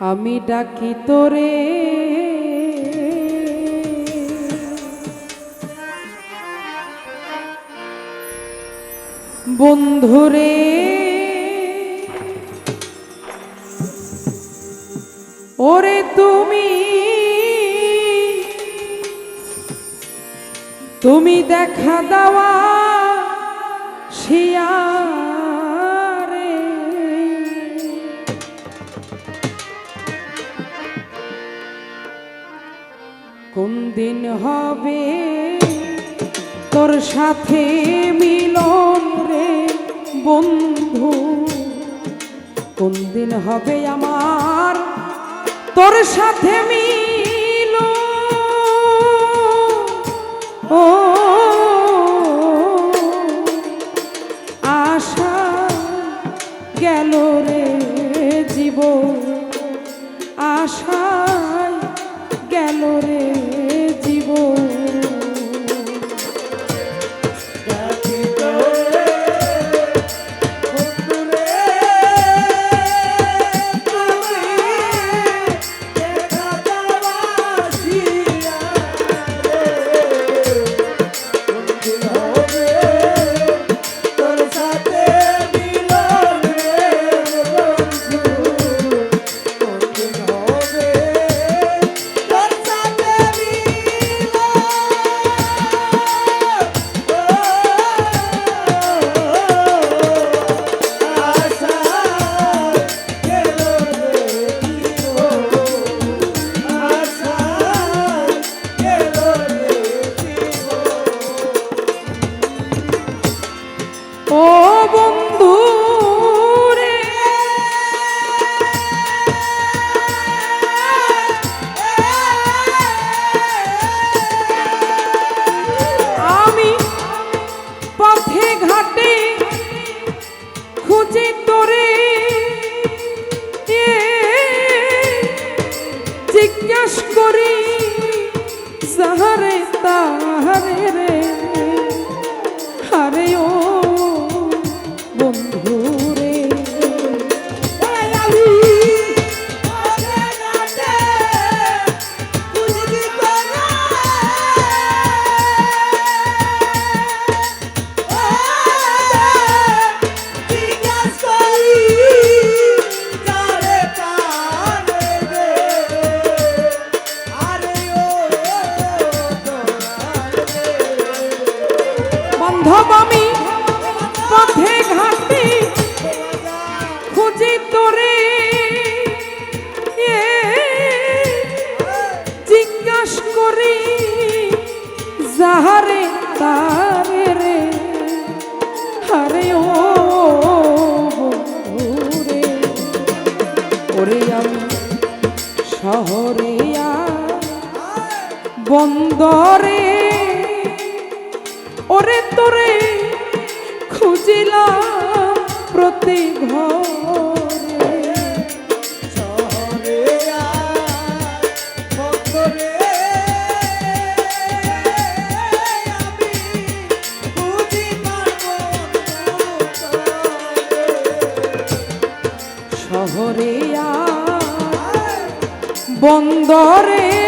আমি ডাকি তোরে। বন্ধুরে ওরে তুমি তুমি দেখা দেওয়া শিয়ারে কোন দিন হবে তোর সাথে মিলন রে বন্ধু? কোন দিন হবে আমার তোর সাথে মিল ও আশা গেল রে জীব আশায় জিজ্ঞাস করি সাহারে তাহারে বন্দরে ওরে তোরে খুঁজিলাম প্রতি ঘরে। শহরে বন্দরে